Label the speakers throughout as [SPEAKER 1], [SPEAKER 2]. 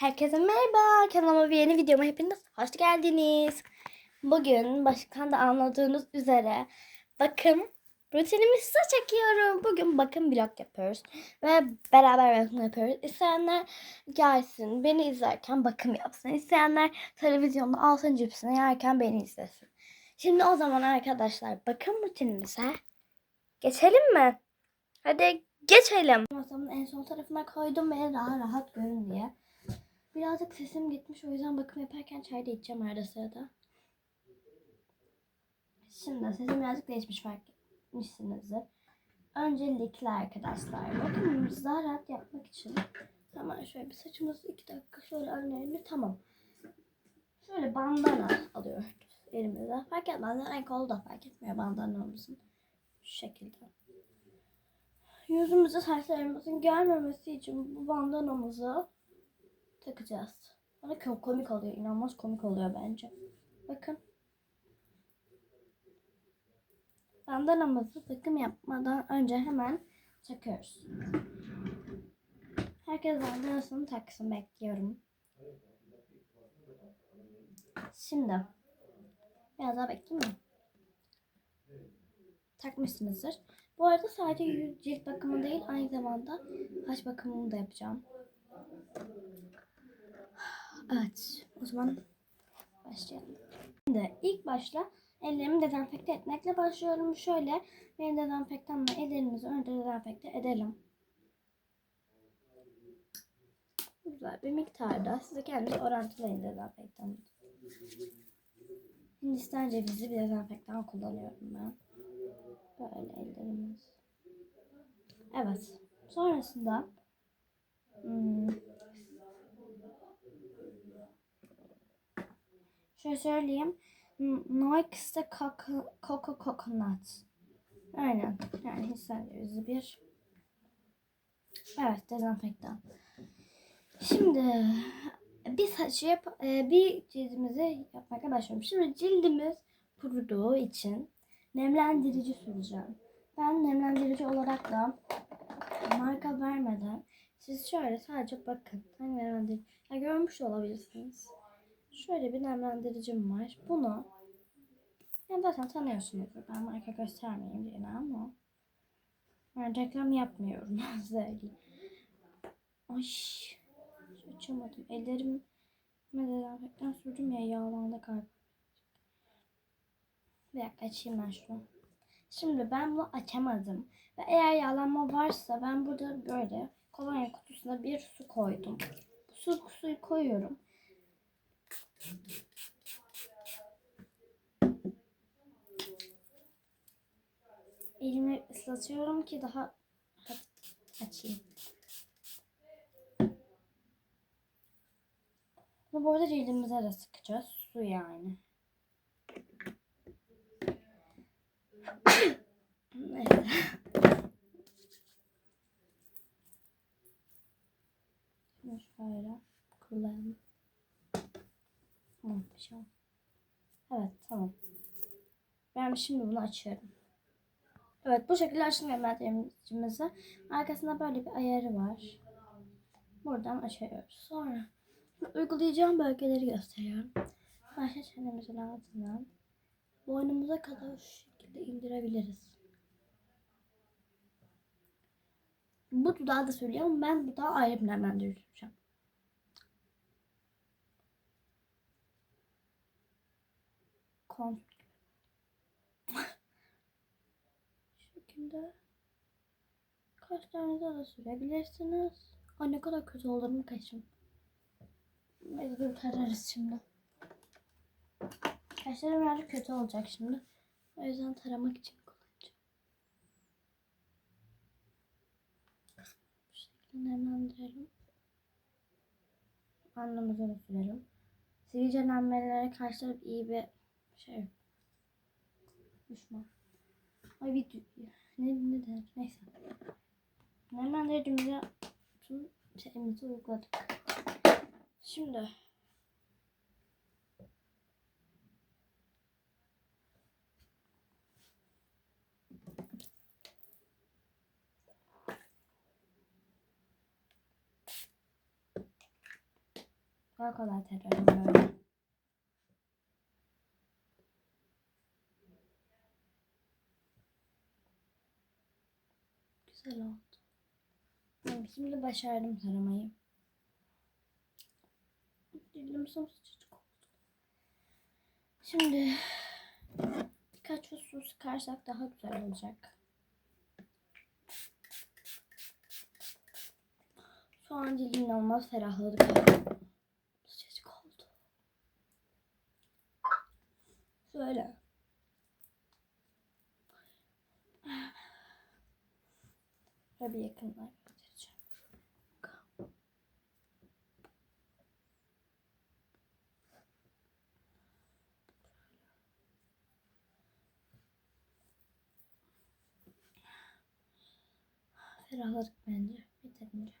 [SPEAKER 1] Herkese merhaba. Kanalıma bir yeni videoma hepiniz hoş geldiniz. Bugün başkan da anladığınız üzere bakım rutinimi size çekiyorum. Bugün bakım vlog yapıyoruz. Ve beraber bakım yapıyoruz. İsteyenler gelsin beni izlerken bakım yapsın. İsteyenler televizyonda alsın cipsini yerken beni izlesin. Şimdi o zaman arkadaşlar bakım rutinimize geçelim mi? Hadi geçelim. Masamın en son tarafına koydum ve daha rahat görün diye. Birazcık sesim gitmiş o yüzden bakım yaparken çay da içeceğim arada sırada. Şimdi sesim birazcık değişmiş fark etmişsinizdir. Öncelikle arkadaşlar bakımımızı daha rahat yapmak için hemen şöyle bir saçımızı iki dakika şöyle önlerini tamam. Şöyle bandana alıyoruz elimize. Fark etmez en kolu da fark etmiyor bandanamızın. Şu şekilde. Yüzümüze saçlarımızın gelmemesi için bu bandanamızı takacağız. Bana komik oluyor. inanılmaz komik oluyor bence. Bakın. Bandanamızı bakım yapmadan önce hemen takıyoruz. Herkes bandanasını taksın bekliyorum. Şimdi biraz daha bekleyeyim mi? Takmışsınızdır. Bu arada sadece yüz cilt bakımı değil aynı zamanda saç bakımını da yapacağım. Evet, o zaman başlayalım. Şimdi ilk başla ellerimi dezenfekte etmekle başlıyorum. Şöyle benim dezenfektanla ellerimizi önce dezenfekte edelim. Güzel bir miktarda size kendiniz orantılayın dezenfektanı. Hindistan cevizli bir dezenfektan kullanıyorum ben. Böyle ellerimiz. Evet. Sonrasında hmm, Şöyle söyleyeyim. Nike'ste Coco, Coco Coconut. Aynen. Yani cevizi bir. Evet dezenfektan. Şimdi bir saçı yap, e, bir cildimizi yapmaya başlıyorum. Şimdi cildimiz kuruduğu için nemlendirici süreceğim. Ben nemlendirici olarak da marka vermeden siz şöyle sadece bakın. Hangi nemlendirici? Ya görmüş de olabilirsiniz. Şöyle bir nemlendiricim var. Bunu ya zaten tanıyorsunuzdur. Ben marka göstermeyeyim diye ama ben reklam yapmıyorum söyleyeyim. Ay açamadım. Ellerim dezenfektan sürdüm ya yağlandı kalp. Bir dakika açayım ben şunu. Şimdi ben bunu açamadım. Ve eğer yağlanma varsa ben burada böyle kolonya kutusuna bir su koydum. Su suyu koyuyorum. Elimi ıslatıyorum ki daha açayım. Bunu bu arada cildimize de sıkacağız. Su yani. Şimdi şöyle kullanalım. Olmaz. Evet tamam. Ben şimdi bunu açıyorum. Evet bu şekilde açtım yönlendiricimizi. Arkasında böyle bir ayarı var. Buradan açıyoruz. Sonra uygulayacağım bölgeleri gösteriyorum. Başta çenemizin altından boynumuza kadar şu şekilde indirebiliriz. Bu dudağı da söylüyorum. Ben dudağı ayrı bir nemlendirici Kon şekilde kaşlarınıza da sürebilirsiniz. Ay ne kadar kötü olduğumu kaşım. Mecbur tararız şimdi. Kaşlarım birazcık kötü olacak şimdi. O yüzden taramak için kullanacağım. Bu şekilde nemlendirelim. Da sürelim. Sivilcelenmelere karşı iyi bir şey. Düşman. Ay bir ne ne der neyse. Nemlendiricimize tüm şeyimizi uyguladık. Şimdi Kolay kolay tararım böyle. Güzel oldu. Tamam, Şimdi başardım taramayı. Dilim sımsıcık oldu. Şimdi birkaç su sıkarsak daha güzel olacak. Şu an dilim inanılmaz ferahladı. Sıcacık oldu. Şöyle. Bir yakından göstereceğim. Ferahladık bence. Yeterince.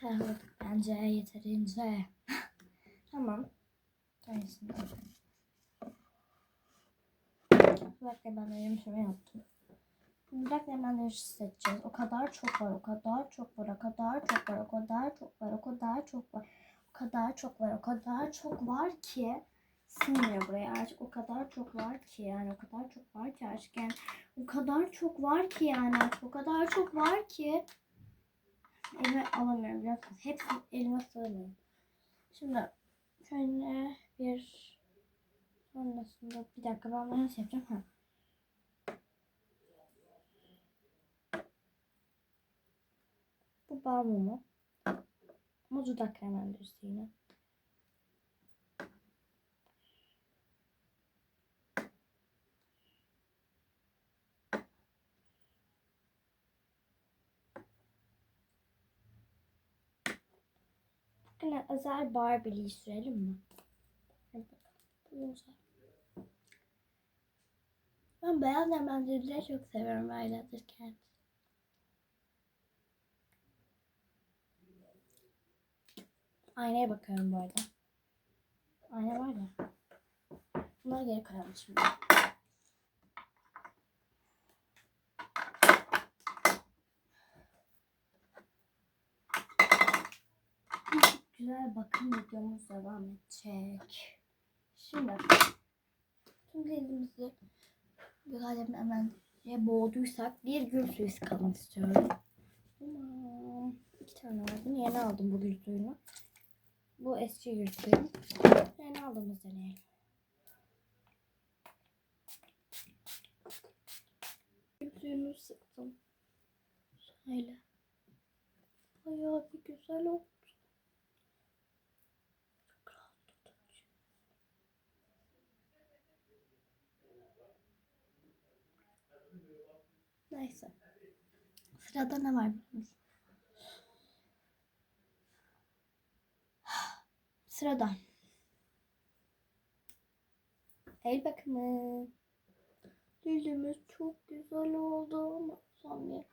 [SPEAKER 1] Ferahladık bence yeterince. tamam. Aynısını. Bak ben de yemişimi yaptım. Burak hemen seçeceğiz. O kadar çok var, o kadar çok var, o kadar çok var, o kadar çok var, o kadar çok var. O kadar çok var, o kadar çok var ki sığmıyor buraya artık o kadar çok var ki yani o kadar çok var ki artık yani o kadar çok var ki yani artık o kadar çok var ki elime alamıyorum biraz hepsi elime sığmıyor. Şimdi şöyle bir sonrasında bir dakika ben bunu yapacağım? Ha. Bu bal mumu. Ama dudak kremlendirisi yine. Bugüne özel Barbie'liyi sürelim mi? Ben beyaz nemlendirileri çok seviyorum aylardır Aynaya bakıyorum bu arada. Ayna var ya. Bunları geri koyalım şimdi. Güzel bakım videomuz devam edecek. Şimdi tüm elimizi güzel hemen boğduysak bir gül suyu sıkalım istiyorum. Tamam. İki tane var. Bunu yeni aldım bu gül suyunu. Bu eski suyu. Yeni aldığımız deneyelim. Suyunu sıktım. Şöyle. Bayağı bir güzel oldu. Neyse. Sırada ne var biliyor? Sırada. El bakımı. Dilimiz çok güzel oldu ama son bir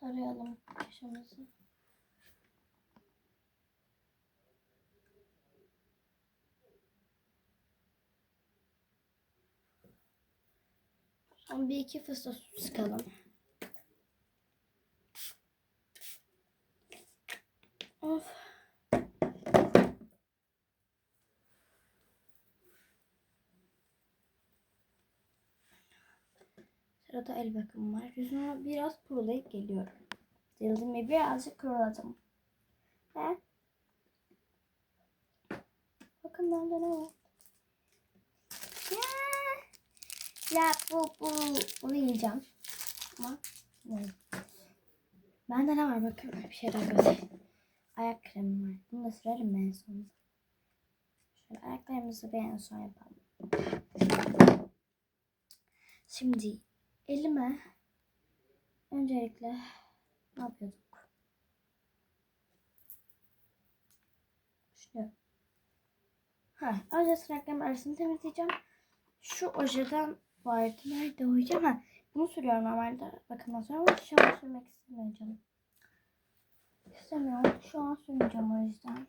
[SPEAKER 1] tarayalım kaşımızı. Son bir iki fıstık sıkalım. Of. Sırada el bakımı var. Yüzümü biraz kurulayıp geliyorum. Cildimi birazcık kuruladım. Ve bakın bende ne var? Ya, ya bu bu bunu yiyeceğim. Ama ne? Bende ne var bakın bir şey daha göstereyim. Ayak kremi var. Bunu da sürerim en sonunda. Şöyle ayaklarımızı bir en son yapalım. Şimdi elime öncelikle ne yapıyorduk? Şunu. Ha, önce tırnaklarımın arasını temizleyeceğim. Şu ojeden vardı. Nerede oje? Ha, bunu sürüyorum normalde. Bakın sonra ama şu an sürmek istemiyorum canım. İstemiyorum. Şu an sürmeyeceğim o yüzden.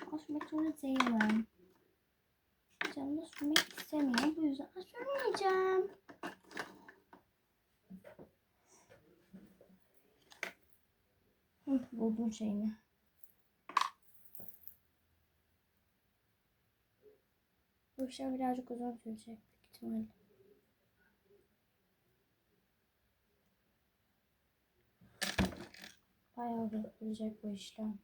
[SPEAKER 1] Şu an sürmek zorunda değilim. Canım da sürmek istemiyorum. Bu yüzden sürmeyeceğim. Hı, buldum şeyini. Bu işlem birazcık uzun sürecek büyük ihtimalle. Bayağı uzun sürecek bu işlem.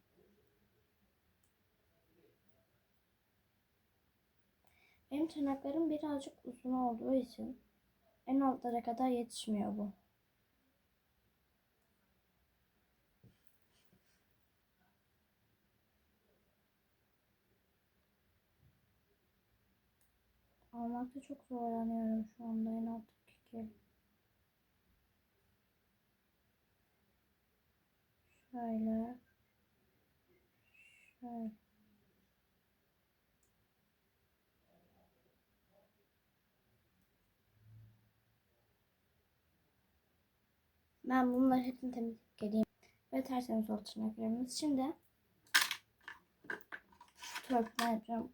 [SPEAKER 1] Tırnaklarım birazcık uzun olduğu için en altlara kadar yetişmiyor bu. Almakta çok zorlanıyorum şu anda en alttaki. Şöyle. Şöyle. Ben bunları hepsini temizleyip geleyim. Ve tertemiz oldu tırnaklarımız. Şimdi törpüne yapacağım.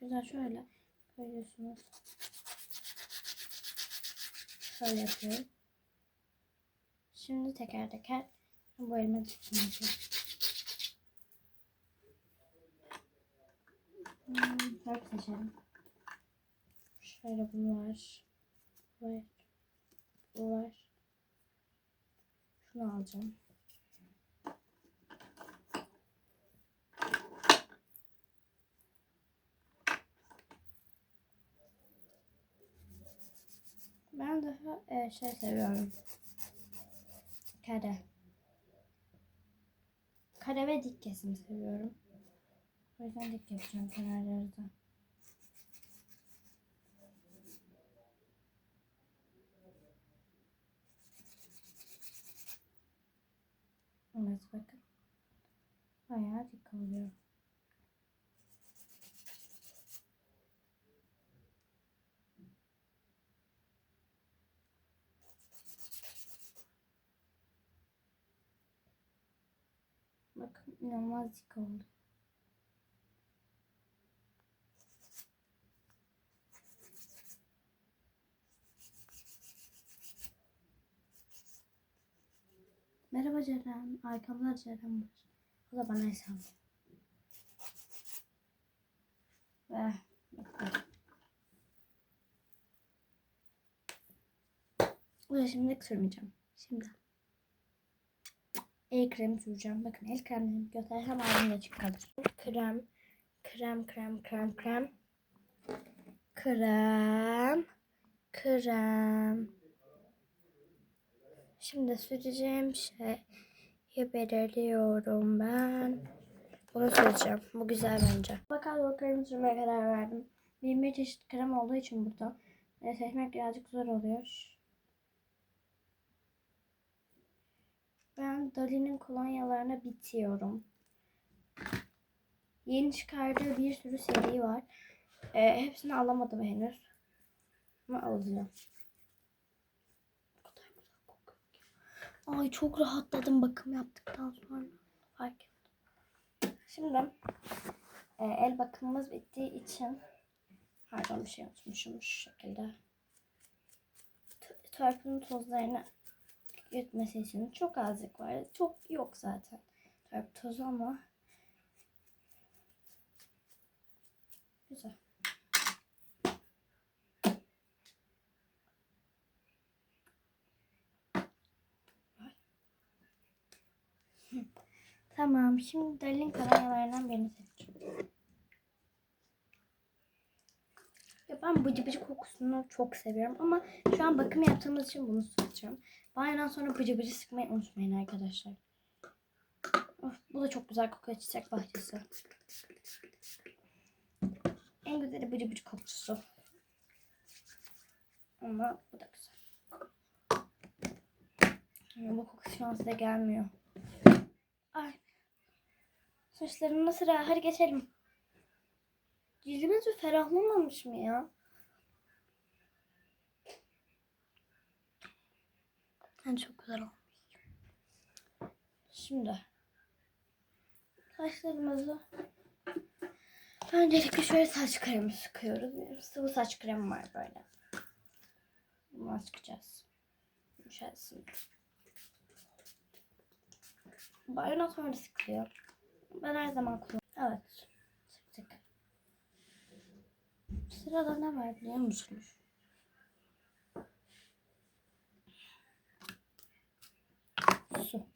[SPEAKER 1] Güzel. Şöyle koyuyorsunuz. Şöyle yapıyorum. Şimdi teker teker bu elime tutmayacağım. Hmm, törp seçelim. Şöyle bunu var. Bu var. Bu var. Şunu alacağım. Ben daha e, şey seviyorum. Kare. Kare ve dik kesim seviyorum. O yüzden dik yapacağım kenarları da. Evet bakın. Bayağı dik oluyor. Bakın inanılmaz dik oldu. Merhaba Ceren. Arkamda Ceren var. O da bana hesap. Ve bitti. Bunu şimdi sürmeyeceğim. Şimdi. El kremi süreceğim. Bakın el kremini göstersem ağzımda açık kalır. Krem. Krem, krem, krem, krem. Krem. Krem. Şimdi süreceğim şey belirliyorum ben. Bunu süreceğim. Bu güzel bence. Bakalım kremi sürmeye karar verdim. 21 çeşit krem olduğu için burada. E, seçmek birazcık zor oluyor. Ben Dali'nin kolonyalarına bitiyorum. Yeni çıkardığı bir sürü seri var. E, hepsini alamadım henüz. Ama alacağım. Ay çok rahatladım bakım yaptıktan sonra. Fark ettim. Şimdi e, el bakımımız bittiği için pardon bir şey unutmuşum şu şekilde. Törpünün tozlarını yutması için çok azlık var. Çok yok zaten törp tozu ama güzel. Tamam. Şimdi Dalin karanyalarından birini seçeceğim. Ben bıcı bıcı kokusunu çok seviyorum ama şu an bakım yaptığımız için bunu sıkacağım. Banyodan sonra bıcı bıcı sıkmayı unutmayın arkadaşlar. Of, bu da çok güzel kokuyor çiçek bahçesi. En güzeli bıcı bıcı kokusu. Ama bu da güzel. Ama bu koku şu an size gelmiyor. Ay. Saçlarım nasıl rahat? Hadi geçelim. Cildimiz bir ferahlamamış mı ya? Ben çok güzel olmuş. Şimdi saçlarımızı öncelikle şöyle saç kremi sıkıyoruz. Benim sıvı saç kremi var böyle. Bunu sıkacağız. Yumuşatsın. Sonra da sıkılıyor. Ben her zaman kullanıyorum. Evet. Sıktık. Sırada ne var biliyor musunuz? Su.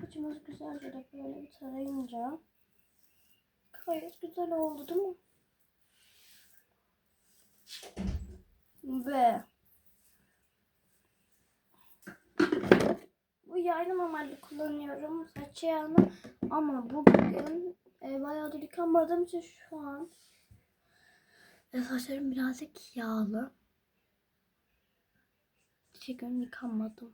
[SPEAKER 1] Saçımız güzelce de böyle bir tarayınca gayet güzel oldu değil mi? Ve bu yaylı normalde kullanıyorum saç yağını ama bugün e, bayağıdır yıkamadığım için şu an e, saçlarım birazcık yağlı. İki gün yıkamadım.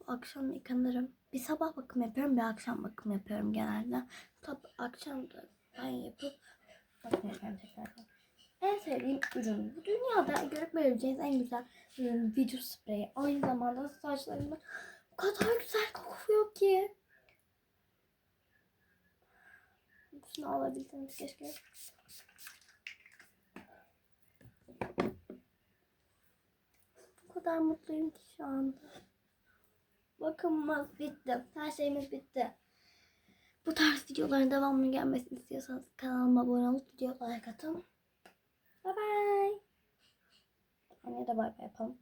[SPEAKER 1] Bu akşam yıkanırım. Bir sabah bakım yapıyorum, bir akşam bakım yapıyorum genelde. Tabi akşam da ben yapıp bakım yapıyorum tekrardan. En sevdiğim ürün. Bu dünyada görüp verebileceğiniz en güzel ürün video spreyi. Aynı zamanda saçlarımda o kadar güzel kokuyor ki. Şunu alabilseniz keşke. O kadar mutluyum ki şu anda. Bakımımız bitti. Her şeyimiz bitti. Bu tarz videoların devamının gelmesini istiyorsanız kanalıma abone olup video like atın. Bye bye. Anneye de bay bay yapalım.